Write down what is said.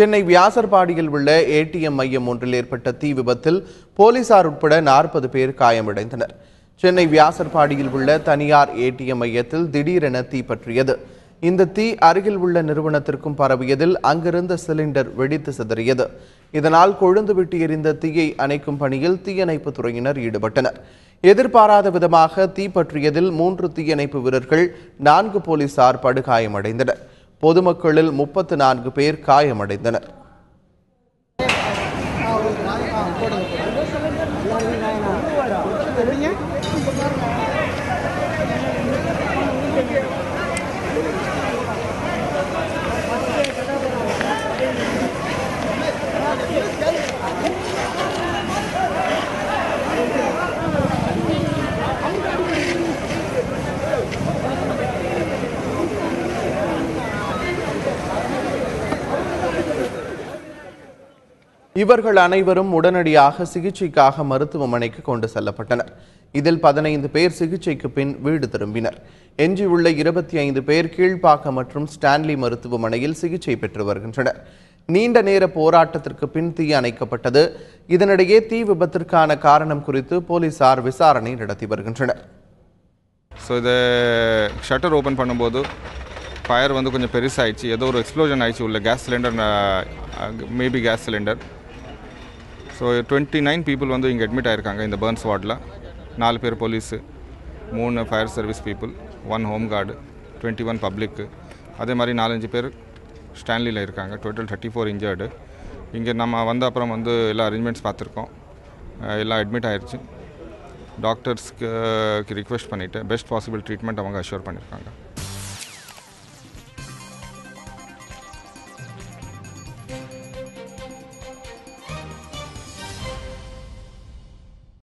சென்னை வியாசர்பாடியில் உள்ள ஏடிஎம் மையம் ஒன்றில் ஏற்பட்ட தீ விபத்தில் போலீசார் உட்பட நாற்பது பேர் காயமடைந்தனர். சென்னை வியாசர்பாடியில் உள்ள தனியார் ஏடிஎம் மையத்தில் திடீரென தீ பற்றியது. இந்த தீ அருகில் உள்ள நிறுவனத்திற்கும் பரவியதில் அங்கிருந்த சிலிண்டர் வெடித்து சிதறியது. இதனால் கொழுந்து விட்டு எரிந்த தீயை அணைக்கும் பணியில் தீயணைப்பு துறையினர் ஈடுபட்டனர். எதிர்பாராத விதமாக தீ பற்றியதில் மூன்று தீயணைப்பு வீரர்கள் நான்கு போலீசார் படுகாயமடைந்தனர். பொதுமக்களில் முப்பத்து நான்கு பேர் காயமடைந்தனர். இவர்கள் அனைவரும் உடனடியாக சிகிச்சைக்காக மருத்துவமனைக்கு கொண்டு செல்லப்பட்டனர். இதில் பதினைந்து பேர் சிகிச்சைக்கு பின் வீடு திரும்பினர். எஞ்சியுள்ள இருபத்தி ஐந்து பேர் கீழ்ப்பாக்கம் மற்றும் ஸ்டான்லி மருத்துவமனையில் சிகிச்சை பெற்று வருகின்றனர். நீண்ட நேர போராட்டத்திற்கு பின் தீ அணைக்கப்பட்டது. இதனிடையே தீ விபத்திற்கான காரணம் குறித்து போலீசார் விசாரணை நடத்தி வருகின்றனர். ஸோ இதை ஷட்டர் ஓப்பன் பண்ணும்போது ஃபயர் வந்து கொஞ்சம் பெருசாகிடுச்சு ஏதோ ஒரு எக்ஸ்ப்ளோஷன் ஆயிடுச்சு. உள்ள gas cylinder maybe gas cylinder so twenty nine people வந்து இங்கே அட்மிட் ஆயிருக்காங்க இந்த பர்ன்ஸ் வார்டில் நாலு பேர் போலீஸு மூணு fire service people one home guard twenty one public அதே மாதிரி நாலஞ்சு பேர் ஸ்டான்லியில் இருக்காங்க. டோட்டல் தேர்ட்டி ஃபோர் இன்ஜர்டு இங்கே நம்ம வந்த அப்புறம் வந்து எல்லா அரேஞ்ச்மெண்ட்ஸ் பார்த்துருக்கோம். எல்லாம் அட்மிட் ஆயிடுச்சு டாக்டர்ஸ்க்கு ரிக்வெஸ்ட் பண்ணிவிட்டு பெஸ்ட் பாசிபிள் ட்ரீட்மெண்ட் அவங்க அஷ்யூர் பண்ணியிருக்காங்க